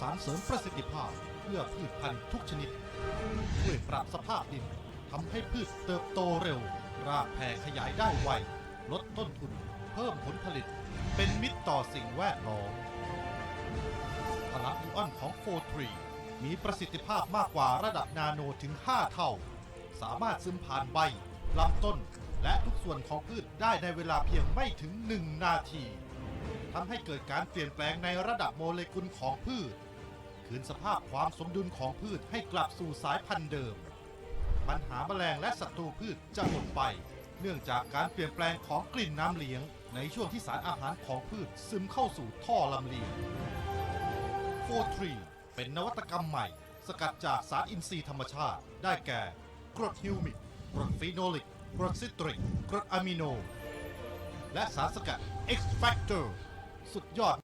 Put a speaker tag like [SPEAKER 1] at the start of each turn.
[SPEAKER 1] สารเสริมประสิทธิภาพเพื่อพืชพันธุ์ทุกชนิด ช่วยปรับสภาพดินทำให้พืชเติบโตเร็ว รากแผ่ขยายได้ไว ลดต้นทุน เพิ่มผลผลิต เป็นมิตรต่อสิ่งแวดล้อมพลังอิออนของโฟทรีมีประสิทธิภาพมากกว่าระดับนาโนถึง 5 เท่า สามารถซึมผ่านใบลำต้น และทุกส่วนของพืชได้ในเวลาเพียงไม่ถึง 1 นาทีทำให้เกิดการเปลี่ยนแปลงในระดับโมเลกุลของพืช คืนสภาพความสมดุลของพืชให้กลับสู่สายพันธุ์เดิม ปัญหาแมลงและศัตรูพืชจะหมดไป เนื่องจากการเปลี่ยนแปลงของกลิ่นน้ำเลี้ยง ในช่วงที่สารอาหารของพืชซึมเข้าสู่ท่อลำเลียงโฟทรีเป็นนวัตกรรมใหม่ สกัดจากสารอินทรีย์ธรรมชาติ ได้แก่กรดฮิวมิกกรดฟีโนลิกกรดซิตริกกรดอะมิโน และสารสกัด X Factor สุดยอด